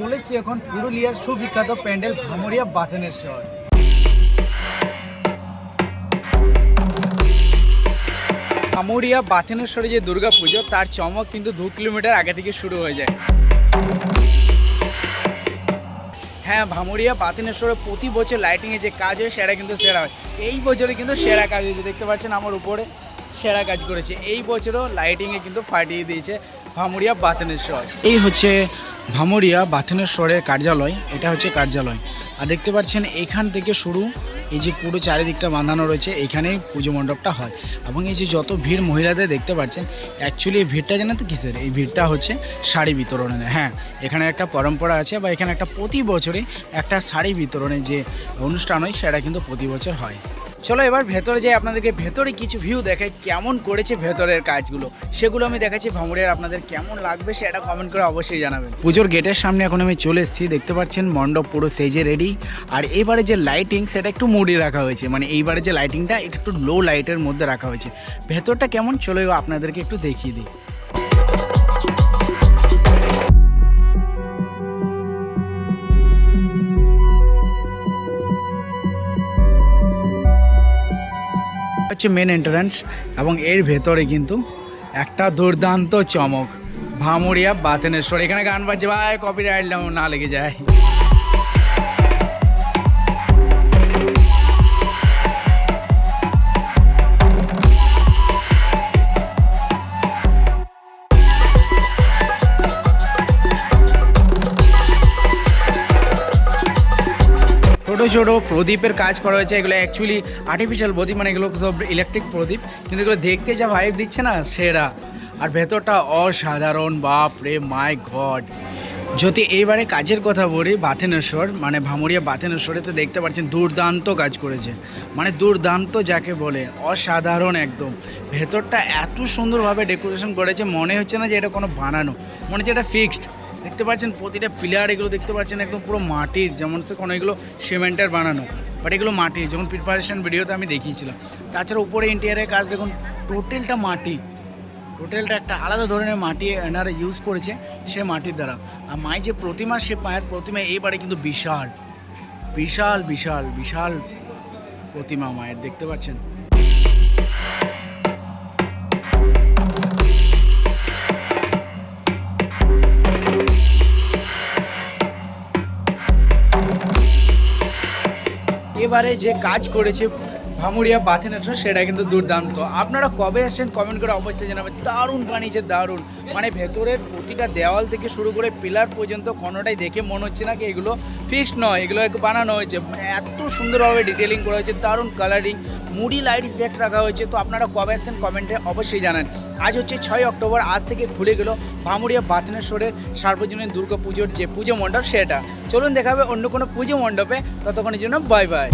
চলেছি এখন পুরুলিয়ার সুবিখ্যাত প্যান্ডেল ভামরিয়া শহর। ভামরিয়া বাথেনেশ্বরে যে দুর্গা পুজো, তার চমক কিন্তু দু কিলোমিটার আগে থেকে শুরু হয়ে যায়। হ্যাঁ ভামরিয়া বাতিনেশ্বরে প্রতি বছর লাইটিংয়ে যে কাজ হয়, সেটা কিন্তু সেরা হয়। এই বছরে কিন্তু সেরা কাজ হয়েছে, দেখতে পাচ্ছেন আমার উপরে সেরা কাজ করেছে। এই বছরও লাইটিংয়ে কিন্তু ফাটিয়ে দিয়েছে ভামুরিয়া বাথনেশ্বর এই হচ্ছে ভামুরিয়া বাথনেশ্বরের কার্যালয়, এটা হচ্ছে কার্যালয়। আর দেখতে পাচ্ছেন, এখান থেকে শুরু এই যে পুরো চারিদিকটা বাঁধানো রয়েছে এখানেই পুজো মণ্ডপটা হয়। এবং এই যে যত ভিড় মহিলাদের দেখতে পাচ্ছেন অ্যাকচুয়ালি এই ভিড়টা জানেন তো কিসের? এই ভিড়টা হচ্ছে শাড়ি বিতরণের। হ্যাঁ এখানে একটা পরম্পরা আছে বা এখানে একটা প্রতি বছরে একটা শাড়ি বিতরণের যে অনুষ্ঠান হয়, সেটা কিন্তু প্রতি বছর হয়। চলো এবার ভেতরে যাই, আপনাদেরকে ভেতরে কিছু ভিউ দেখাই কেমন করেছে ভেতরের কাজগুলো। সেগুলো আমি দেখাচ্ছি ভাঙড়িয়ার, আপনাদের কেমন লাগবে সেটা কমেন্ট করে অবশ্যই জানাবেন। পুজোর গেটের সামনে এখন আমি চলে এসেছি, দেখতে পাচ্ছেন মণ্ডপ পুরো সেজে রেডি আর এবারে যে লাইটিং সেটা একটু মুডি রাখা হয়েছে। মানে এইবারে যে লাইটিংটা একটু লো লাইটের মধ্যে রাখা হয়েছে। ভেতরটা কেমন? চলো আপনাদেরকে একটু দেখিয়ে দিই। হচ্ছে মেন এন্ট্রান্স এবং এর ভেতরে কিন্তু একটা দুর্দান্ত চমক। ভামুরিয়া বাতেনেশ্বর। এখানে গান বাজছে। ভাই কপি রাইট না লেগে যায়। ছোট ছোট প্রদীপের কাজ করা হয়েছে। এগুলো অ্যাকচুয়ালি আর্টিফিশিয়াল প্রদীপ মানে এগুলো সব ইলেকট্রিক প্রদীপ। কিন্তু এগুলো দেখতে যা ভাইব দিচ্ছে না, সেরা। আর ভেতরটা অসাধারণ বাপ রে মাই গড যদি এইবারে কাজের কথা বলি বাথেনেশ্বর মানে ভামুরিয়া বাথেনেশ্বরে তো দেখতে পাচ্ছেন দুর্দান্ত কাজ করেছে। মানে দুর্দান্ত যাকে বলে, অসাধারণ একদম। ভেতরটা এত সুন্দরভাবে ডেকোরেশন করেছে, মনে হচ্ছে না যে এটা কোনো বানানো। মনে হচ্ছে এটা ফিক্সড দেখতে পাচ্ছেন, প্রতিটা পিলার এগুলো দেখতে পাচ্ছেন, একদম পুরো মাটির, যেমন সে কোনো এগুলো সিমেন্টের বানানো বাট এগুলো মাটির, যেমন প্রিপারেশন ভিডিওতে আমি দেখিয়েছিলাম। তাছাড়া উপরে ইন্টিরিয়ারের কাজ দেখুন টোটালটা মাটি টোটালটা একটা আলাদা ধরনের মাটি এনারা ইউজ করেছে সে মাটির দ্বারা। আর মায়ের যে প্রতিমা, সে মায়ের প্রতিমা এইবারে কিন্তু বিশাল বিশাল বিশাল বিশাল প্রতিমা মায়ের, দেখতে পাচ্ছেন? এবারে যে কাজ করেছে ভামুরিয়া বাথেনেশ্বর সেটা কিন্তু দুর্দান্ত। আপনারা কবে আসছেন কমেন্ট করে অবশ্যই জানাবেন। দারুণ বানিয়েছে, দারুণ। মানে ভেতরের প্রতিটা দেওয়াল থেকে শুরু করে পিলার পর্যন্ত কোনোটাই দেখে মনে হচ্ছে না কি এগুলো ফিক্সড নয়, এগুলো বানানো হয়েছে। এত সুন্দরভাবে ডিটেলিং করা হয়েছে, দারুণ কালারিং মুডি লাইট ইফেক্ট রাখা হয়েছে, তো আপনারা কবে আসছেন কমেন্টে অবশ্যই জানান। আজ হচ্ছে ছয় অক্টোবর, আজ থেকে খুলে গেল ভামুড়িয়া বাথনেশ্বরের সার্বজনীন দুর্গা পুজোর যে পুজো মণ্ডপ সেটা। চলুন দেখাবে অন্য কোনো পুজো মণ্ডপে, ততক্ষণের জন্য বাই বাই